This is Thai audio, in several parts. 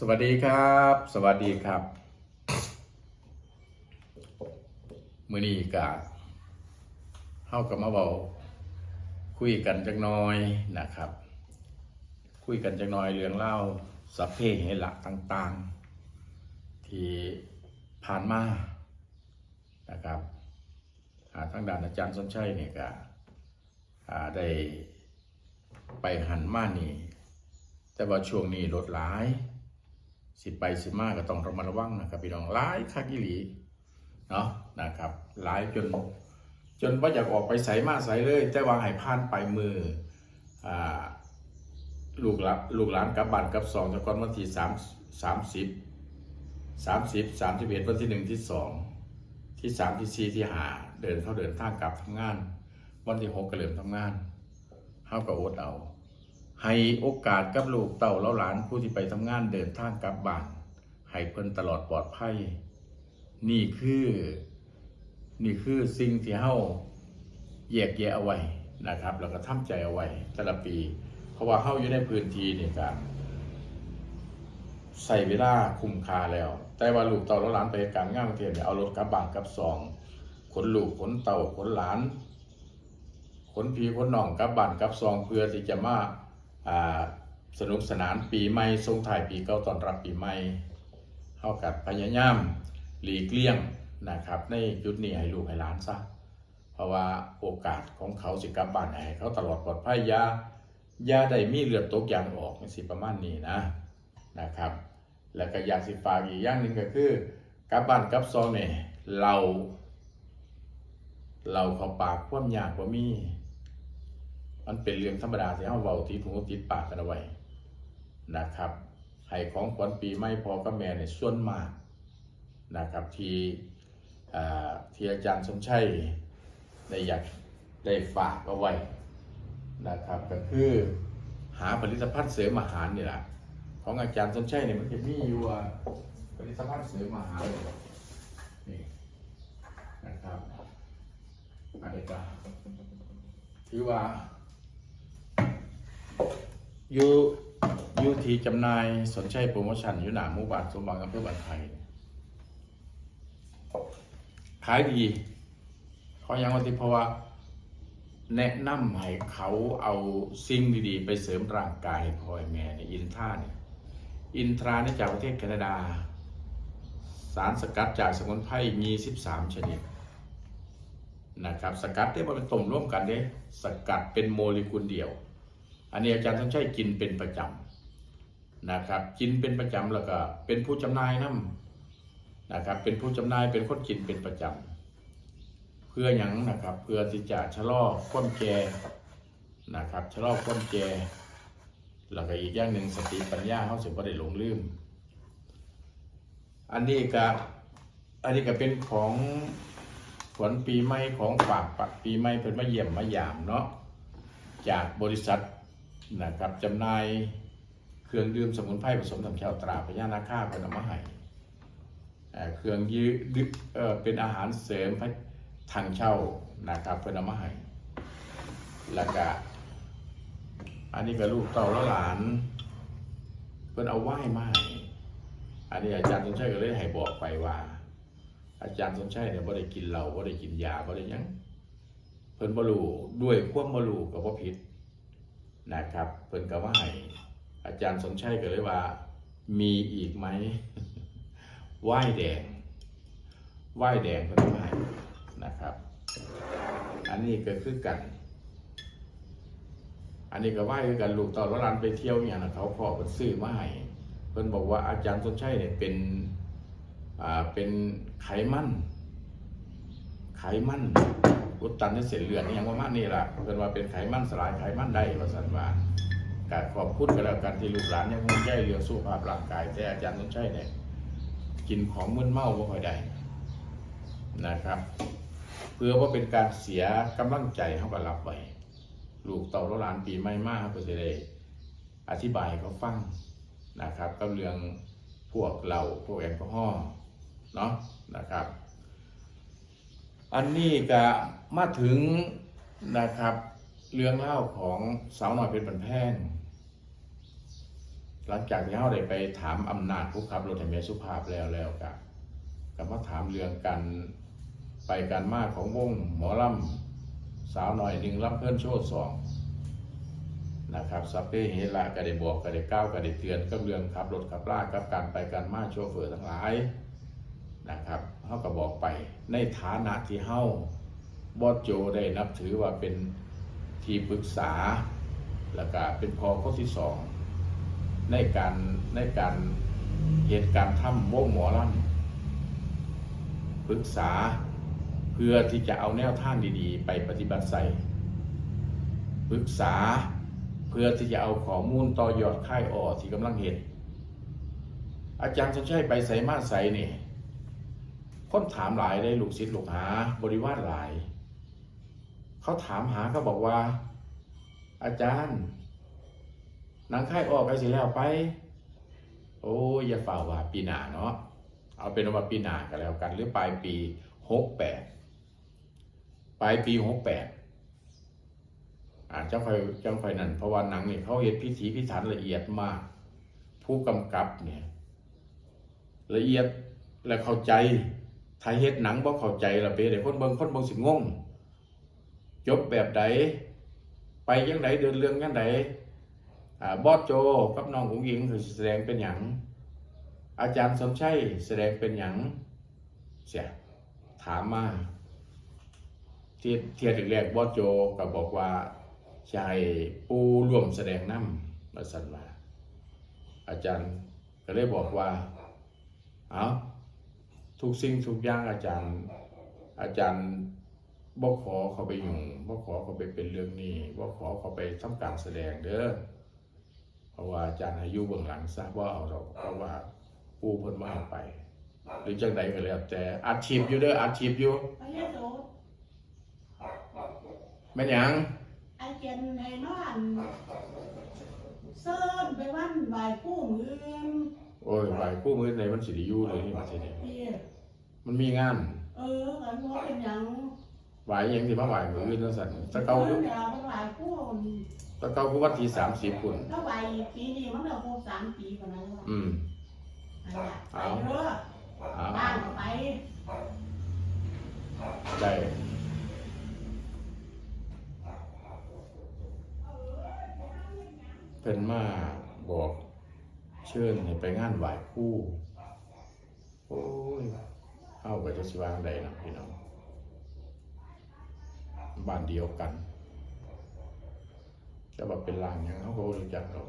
สวัสดีครับ สวัสดีครับมือนี้กะเข้ากับมาเบาคุยกันจักน้อยนะครับ คุยกันจักน้อยเรื่องเล่าสัพเพเหระต่างๆ ที่ผ่านมานะครับอ่าทางด้านอาจารย์สมชัยเนี่ยก็ได้ไปหันมานี่แต่ว่าช่วงนี้รถหลาย สิไปสิมาก็ต้องระมัดระวังนะครับพี่น้องหลายคักอีหลีเนาะนะครับหลายจนจนว่าอยากออกไปใส่มาใส่เลย แต่ว่าให้ผ่านไปมืออ่าลูกหลานลูกหลานกับบ้านกลับสองจากก่อนวันที่สามสามสิบสามสิบสามสิบเอ็ดวันที่หนึ่งที่สองที่สามที่สี่ที่ห้าเดินเข้าเดินทางกลับทำงาน วันที่หกก็เริ่มทำงานเฮาก็อดเอา ให้โอกาสกับลูกเต่าแล้วหลานผู้ที่ไปทำงานเดินทางกลับบ้าน ให้เพิ่นตลอดปลอดภัย นี่คือ นี่คือสิ่งที่เฮาแยกแยะเอาไว้นะครับ แล้วก็ทำใจเอาไว้แต่ละปี เพราะว่าเฮาอยู่ในพื้นที่นี่ก็ใส่เวลาคุ้มค่าแล้ว แต่ว่าลูกเต่าแล้วหลานไปการงานเทียนเนี่ยเอารถกลับบ้านกับซองขนลูกขนเต่าขนหลาน ขนพีขนน่องกลับบ้านกับซองเพื่อที่จะมา สนุกสนานปีใหม่ส่งท้ายปีเก่าตอนรับปีใหม่เฮากัดพยายามหลีกเลี่ยงนะครับในจุดนี้ให้ลูกให้หลานซะเพราะว่าโอกาสของเขาสิกลับบ้านให้เขาตลอดปลอดภัยยายาได้มีเลือดตกยางออกสิประมาณนี้นะนะครับ แล้วก็อยากสิฝากอีกอย่างหนึ่งก็คือกลับบ้านกลับซองเนี่ยเรา เราเขาปากความยากว่ามี มันเป็นเรื่องธรรมดาที่เราเว้าติดหูติดปากกันเอาไว้นะครับให้ของขวัญปีใหม่พอกับแม่ในส่วนมากนะครับที่อาที่อาจารย์สมชัยได้อยากได้ฝากเอาไว้นะครับก็คือหาผลิตภัณฑ์เสริมอาหารนี่แหละของอาจารย์สมชัยเนี่ยมันจะมีอยู่ว่าผลิตภัณฑ์เสริมอาหารนี่นะครับอันนี้ก็ถือว่า ยูยูทีจำนายสนใจโปรโมชั่นอยู่หนามู่บานสมบังอำเภอบ้านไทยขายดีเพราะยังวันที่เพราะว่า แนะนำให้เขาเอาสิ่งดีๆ ไปเสริมร่างกายให้พ่อให้แม่ในอินท่าเนี่ยอินทรานี่จากประเทศแคนาดา สารสกัดจากสมุนไพรมี 13 ชนิดนะครับสกัดได้มาเป็นต้มร่วมกันเด้สกัดเป็นโมเลกุลเดียว อันนี้อาจารย์ต้องใช้กินเป็นประจำนะครับ กินเป็นประจำแล้วก็เป็นผู้จำหน่ายน้ำนะครับ เป็นผู้จำหน่ายเป็นคนกินเป็นประจำเพื่อหยังนะครับ เพื่อที่จะชะลอความแก่นะครับชะลอความแก่แล้วก็อีกอย่างหนึ่งสติปัญญาเขาสิบ่ได้หลงลืม อันนี้ก็อันนี้ก็เป็นของขวัญปีใหม่ของฝากปักปีใหม่เพิ่นมาเยี่ยมมายามเนาะจากบริษัท นะครับจำหน่ายเครื่องดื่มสมุนไพรผสมทำแก้วตราพญานาคาเพิ่นอมาให้เอ่อเครื่องยืดเป็นอาหารเสริมทางเช่านะครับเพิ่นอามาให้แล้วก็อันนี้ก็ลูกเต่าและหลานเพิ่นเอาไหว้มาให้อันนี้อาจารย์สมชัยก็เลยให้บอกไปว่า อาจารย์สมชัยเนี่ยบ่ได้กินเหล้าบ่ได้กินยาบ่ได้ยังเพิ่นบ่รู้ด้วยความบ่รู้ก็บ่ผิด นะครับเพิ่นก็ว่าให้อาจารย์สมชัยก็เลยว่า มีอีกไหมไหว้แดงไหว้แดงเพิ่นว่าให้นะครับ อันนี้ก็คือกัน อันนี้ก็ไหว้คือกันลูกตอนว่าร้านไปเที่ยวเนี่ยนะเขาขอเพิ่นซื้อมาให้เพิ่นบอกว่าอาจารย์สมชัยเนี่ยเป็นอ่าเป็นไขมัน ไขมัน อุดตันในเส้นเลือดนี่ยังว่ามันนี่ล่ะเพิ่นว่าเป็นไขมันสลายไขมันได้ว่าสันว่าก็ขอบคุณกันแล้วกันที่ลูกหลานยังห่งใยเรื่องสุขภาพร่างกาย แต่อาจารย์สมชัยเนี่ยกินของมึนเมาบ่ค่อยได้นะครับ เพื่อว่าเป็นการเสียกำลังใจเขาก็รับไว้ลูกเต่าหลานปีใหม่มากก็จะได้อธิบายเขาฟังนะครับกับเรื่องพวกเหล้าพวกแอลกอฮอล์เนาะนะครับ อันนี้ก็มาถึงนะครับ เรื่องเล่าของสาวหน่อยเป็นบันแพงหลังจากที่เขาได้ไปถามอำนาจผู้ขับรถแห่งเมสุภาพแล้วแล้วก็ก็มาถามเรื่องกันไปกันมากของวงหมอลำสาวหน่อยหนึ่งรับเพื่อนโชว์สองนะครับสัพเพเหระก็ได้บอกก็ได้ก้าวก็ได้เตือนก็เรื่องขับรถขับลากับการไปการมาโชเฟอร์ทั้งหลาย นะครับเขาก็บอกไปในฐานะที่เฮาบอสโจได้นับถือว่าเป็นที่ปรึกษา แล้วก็เป็นพอข้อที่สองในการในการเหตุการณ์ทำวงหมอลำปรึกษาเพื่อที่จะเอาแนวทางดีๆ ไปปฏิบัติใส่ปรึกษาเพื่อที่จะเอาข้อมูลต่อยอดค่ายอ่อที่กำลังเห็นอาจารย์สนชัยไปใส่มาใส่นี่ คนถามหลายได้ลูกศิษย์ลูกหาบริวารหลาย เขาถามหาเขาบอกว่า อาจารย์หนังค่ายออกไปสร็จแล้วไป โอ้ยอย่าฝ่าว่าปีหนาเนาะเอาเป็นว่าปีหนากันแล้วกันหรือปลายปีหกแปดปลายปีหกแปดอาจจะค่อยจังค่อยนั่นเพราะว่าหนังเนี่ยเขาเห็นพิถีพิถันละเอียดมาก ผู้กำกับเนี่ยละเอียดและเข้าใจ ถ้าเฮ็ดหนังบ่เข้าใจละเปเดี๋ยวคนเบิ่งคนเบิ่งสิงงจบแบบใดไปยังไดเดินเรื่องยังไดอ่าบอสโจกับน้องอุ๋งอิงคือแสดงเป็นหยังอาจารย์สมชัยแสดงเป็นหยังเสียถามมาเที่เทียแรกบอสโจก็บอกว่าชายปูร่วมแสดงน้ำมาสันมาอาจารย์ก็เลยบอกว่า เอา ทุกสิ่งทุกอย่างอาจารย์ อาจารย์บ่ขอเขาไปยุ่งบ่ขอเขาไปเป็นเรื่องนี้บ่ขอเขาไปทำการแสดงเด้อเพราะว่าอาจารย์อายุเบื้องหลังทราบว่าเอาเราเพราะว่าปูเพิ่นว่าเอาไป หรือจังใดก็แล้วแต่อาชีพอยู่เด้ออาชีพอยู่ไปเฮ็ดโดดแม่นยังไอเจนไอ้นอนเซิร์นไปวันไหวผู้มือ โอ้ยไหวคู่มือในมันสิได้อยู่เลยนี่มาทีนี้พี่มันมีงานเออกันว่าเป็นหยังไหวหยังสิมาไหวมืออื่นจังซั่นแตะเกาเพิ่นจะไปไหวผู้ตะเกาคือวันที่30พุ่นถ้าไหวปีนี้มันก็ครบสามปีกว่านั้นแล้วอืมอันน่ะไปเด้อเอาบ้านก็ไปได้เพิ่นมาบอก เชิญให้ไปงานไหว้คู่โอ้ยเข้าไปจะสิวางใดนะพี่น้องบ้านเดียวกันจะว่าเป็นลางหยังเขาก็รู้จักเรา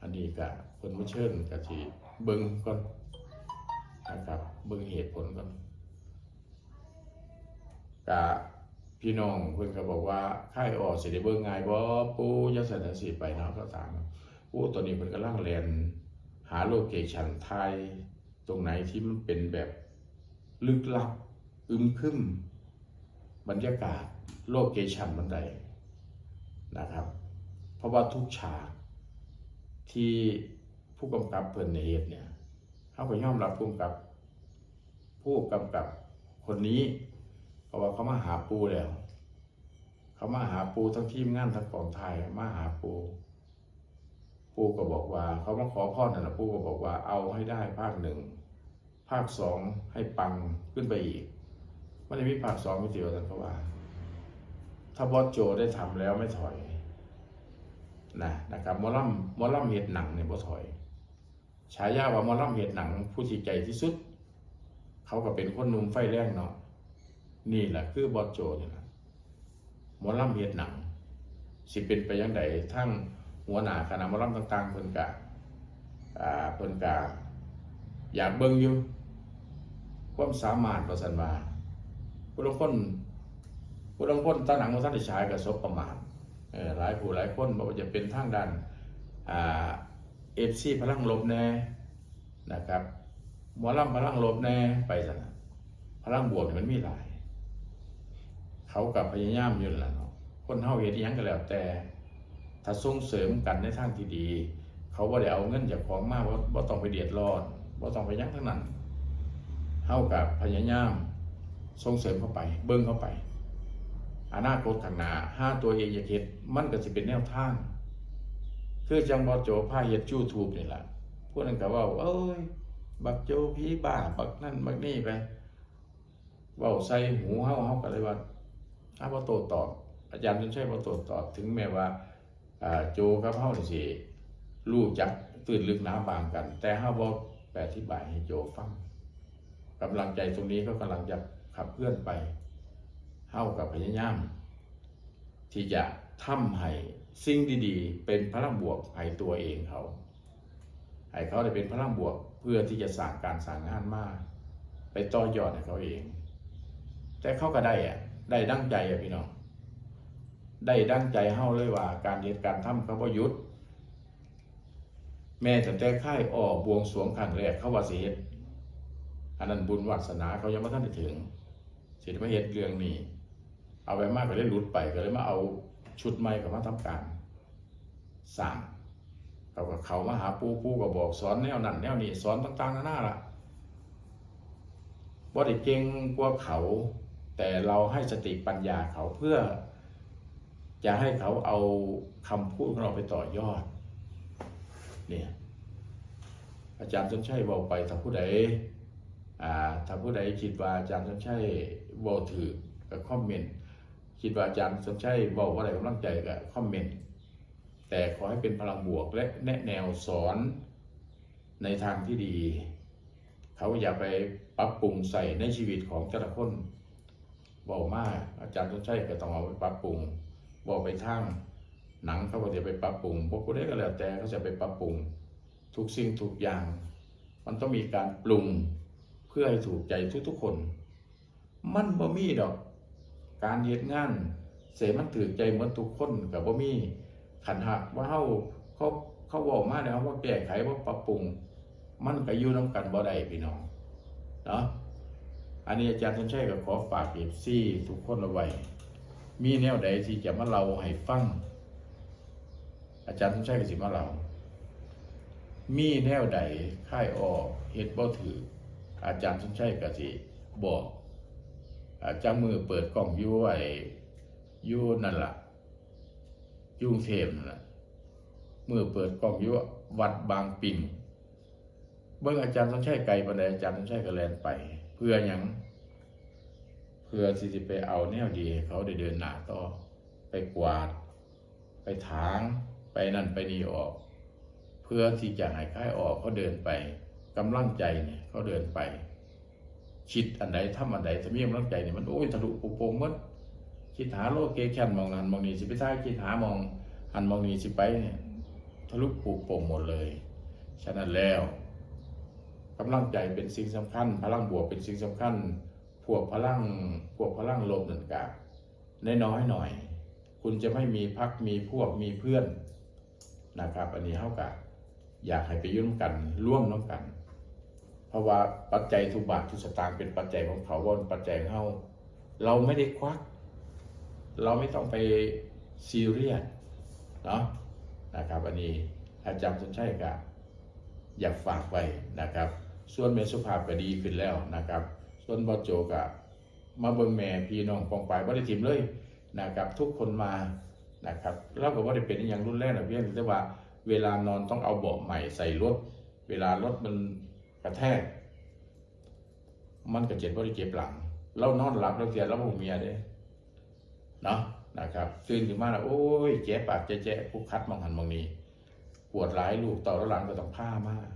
อันนี้ก็เพิ่นมาเชิญก็สิเบิ่งก่อนนะครับเบิ่งเหตุผลก่อนกะพี่น้องเพิ่นก็บอกว่าค่ายออกสิได้เบิ่งง่ายบ่ปู่จังซั่นจังซี่ไปเนาะก็ตาม โอ้ตอนนี้เพิ่นกำลังแลนหาโลเคชั่นไทย ตรงไหนที่มันเป็นแบบลึกลับ อึมครึมบรรยากาศโลเคชันบันไดนะครับ เพราะว่าทุกฉากที่ผู้กำกับเพิ่นในเหตุเนี่ยเขาก็ยอมรับผู้กำกับ ผู้กำกับคนนี้เพราะว่าเขามาหาปูแล้ว เขามาหาปูทั้งทีมงานทั้งกองไทยมาหาปู ปูก็บอกว่า เขามาขอพ่อนั่นแหละปู่ก็บอกว่าเอาให้ได้ภาคหนึ่งภาคสองให้ปังขึ้นไปอีกมันจะมีภาคสองมิติว่าท่านเขาว่า ถ้าบอสโจได้ทำแล้วไม่ถอยนะนะครับมอลัมมอลัมเห็ดหนังเนี่ยบ่ถอยฉายาว่ามอลัมเห็ดหนัง ผู้ที่ใจที่สุด เขาก็เป็นคนหนุ่มไฟแรงเนาะนี่แหละคือบอสโจนี่แหละมอลัมเห็ดหนัง สิเป็นไปยังไงทั้ง หัวหน้าคณะมอลัมต่างๆเพิ่นกะอ่าเพิ่นกะอยากเบิ่งอยู่ความสามารถประสันว่าผู้ลงคนผู้ลงคนตาหนังของท่านได้ฉายกับศพประมาณหลายผู้หลายคนบอกว่าจะเป็นทางด้านเอฟซีพลังลบแน่นะครับหมอลำพลังลบแน่ไปสนะพลังบวกมันมีหลาย เขากับพยายามอยู่และเนาะคนเฮาเฮ็ดอิหยังก็แล้วแต่ ถ้าส่งเสริมกันในทางที่ดี เขาบ่ได้เอาเงินจากของมาบ่บ่ต้องไปเดือดร้อนบ่ต้องไปยั้งทั้งนั้นเฮากับพยายามส่งเสริมเข้าไป เบิ้งเข้าไปอนาคตข้างหน้าห้าตัวเองอยากเห็นมันก็จะเป็นแนวทาง คือจังบอโจผ้าเฮ็ดยูทูบนี่แหละพวกนั้นก็ว่าเอ้ย บักโจผีบ้าบักนั่นบักนี่ไปเว่าใส่หูเฮาเฮาก็เลยว่าถ้าบ่โตตอบอาจารย์จนใช่บ่โตตอบถึงแม้ว่า โจกับเฮานี่สิรู้จักตื่นลึกหนาบางกัน แต่เฮาบ่แปลอธิบายให้โจฟังกำลังใจตรงนี้ก็กำลังจะขับเคลื่อนไปเฮากับพยายามที่จะทำให้สิ่งดีๆ เป็นพลังบวกให้ตัวเองเขาให้เขาได้เป็นพลังบวกเพื่อที่จะสร้างการสร้างงานมากไปต่อยอดให้เขาเอง แต่เขาก็ได้อะได้ดั้งใจอะพี่น้อง ได้ดั้งใจเฮาเลยว่า การเหตุการทำเขาบ่ยุด แม่ตั้งแต่ค่ายออกบวงสวงครั้งแรกเขาว่าสิเฮ็ดอันนั้นบุญวาสนาเขายังไม่ทันได้ถึงสิได้มาเฮ็ดเรื่องนี้ เอาไปมากก็เลยหลุดไปก็เลยมาเอาชุดใหม่กับมาทำการสร้างเขาก็เขามาหาปูปูก็บอกสอนแนวนั้นแนวนี้สอนต่างๆนานาละบ่ได้เก่งกว่าเขา แต่เราให้สติปัญญาเขาเพื่อ จะให้เขาเอาคำพูดของเราไปต่อยอด เนี่ย อาจารย์สนชัยบอกไปถ้าผู้ใดอ่าถ้าผู้ใดคิดว่าอาจารย์สนชัยบอกถือก็คอมเมนต์คิดว่าอาจารย์สนชัยบอกว่าอะไรกำลังใจก็คอมเมนต์แต่ขอให้เป็นพลังบวกและแนะแนวสอนในทางที่ดี เขาอย่าไปปรับปรุงใส่ในชีวิตของแต่ละคนบอกมากอาจารย์สนชัยก็ต้องเอาไปปรับปรุง บอกไปทางหนังเขาก็จะไปปรับปรุงพวกผู้ใดก็แล้วแต่เขาจะไปปรับปรุง ทุกสิ่งทุกอย่าง มันต้องมีการปรุงเพื่อให้ถูกใจทุกๆคน มันบ่มีดอก การเฮ็ดงาน เสมันถือใจเหมือนทุกคนกับบ่มีขันหักว่าเฮาเขาเขาบอกมาแล้วว่าแก้ไขว่าปรับปรุง มันก็อยู่นํกันบ่ได้พี่น้องเนาะอันนี้อาจารย์สนชัยก็ขอฝากเอฟซีทุกคนเอาไว้ มีแนวใดที่จะมาเล่าให้ฟัง อาจารย์สนชัยกสิมาเล่ามีแนวใดค่ายออกเฮ็ดบ่ถือ อาจารย์สนชัยกสิบอกอาจารย์มือเปิดกล่องยู่ไอ้ยู่นั่นล่ะยุ่งเทพนั่นล่ะมือเปิดกล่องยู่วัดบางปิ่งเบิ่งอาจารย์ต้องใช้ไกลปานใดอาจารย์ต้องใช้กระแลนไป เพื่อหยัง เพื่อที่จะไปเอาแนวดีเขาได้เดินหน้าต่อ ไปกวาด ไปถาง ไปนั่นไปนี่ออก เพื่อที่จะให้ค่ายออกเขาเดินไปกำลังใจเนี่ยเขาเดินไป คิดอันใดทำอันใดถ้ามีกำลังใจเนี่ยมันโอ้ยทะลุปุโปงหมดคิดหาโลเกชันมองหันมองนี้สิไปท้ายคิดหามองหันมองนี้สิไปเนี่ยทะลุปุโปงหมดเลย ฉะนั้นแล้วกำลังใจเป็นสิ่งสำคัญ พลังบวกเป็นสิ่งสำคัญ วกพลังพวกพลังลบนั่นกะน้อยหน่อย คุณจะไม่มีพักมีพวกมีเพื่อนนะครับ อันนี้เท่ากับอยากให้ไปยุ่งกันร่วมน้องกัน เพราะว่าปัจจัยทุกบาททุกสตางค์เป็นปัจจัยของเขาว่าเป็นปัจจัยของเราเราไม่ได้ควัก เราไม่ต้องไปซีเรียสเนาะนะครับอันนี้อาจารย์สนชัยก็อยากฝากไว้นะครับ ส่วนเมสุภาพก็ดีขึ้นแล้วนะครับ ส่วนบอโจก็มาเบิ่งแม่พี่น้องปองปายบ่ได้ทิมเลยนะครับทุกคนมานะครับเราก็บ่ได้เป็นอย่างรุ่นแรงนะเพียงแต่ว่าเวลานอนต้องเอาเบาะใหม่ใส่รถ เวลารถมันกระแทก มันก็เจ็บบ่ได้เจ็บหลังเรานอนหลับเราเสียแล้วผมเมียเด้เนาะนะครับตื่นขึ้นมาแล้วโอ้ยเจ็บปากเจ๊ๆผู้คัดมองหันมองนี้ปวดหลายลูกต่อแล้วหลังก็ต้องผ้ามาก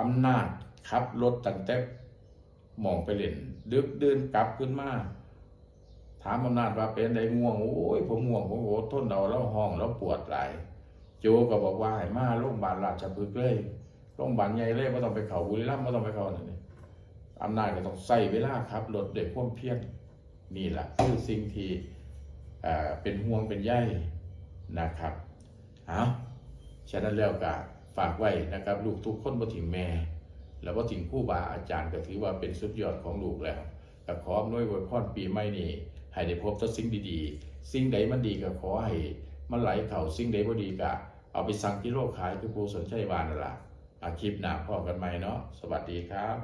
อำนาจขับรถตั้งแต่ มองไปเล่นดึกเดินกลับขึ้นมาถามอำนาจว่าเป็นไดง่วงโอ้ยผมง่วงผมโหทนเอาแล้วห้องแล้วปวดหลายโจก็บอกว่าให้มาโรงพยาบาลราชพฤกษ์เลยโรงพยาบาลใหญ่เลยไม่ต้องไปเขาบุรีรัมย์ไม่ต้องไปเขานั่นนี่อำนาจก็ต้องใส่เวลาครับรถเด็กพ่วมเพียงนี่แหละคือสิ่งที่เป็นห่วงเป็นใยนะครับเอาฉะนั้นแล้วก็ฝากไว้นะครับ ลูกทุกคนบ่ถึงแม่ แล้วบ่ถึงผู้บาอาจารย์ก็ถือว่าเป็นสุดยอดของลูกแล้วก็ขออำนวยอวยพรปีใหม่นี้ให้ได้พบแต่สิ่งดีๆ สิ่งใดมันดีก็ขอให้มันไหลเข่าสิ่งใดบ่ดีก็เอาไปสั่งที่โลกขายคือผู้สนใจวานนั่นล่ะอาคลิปหน้าพ่อกันใหม่เนาะสวัสดีครับ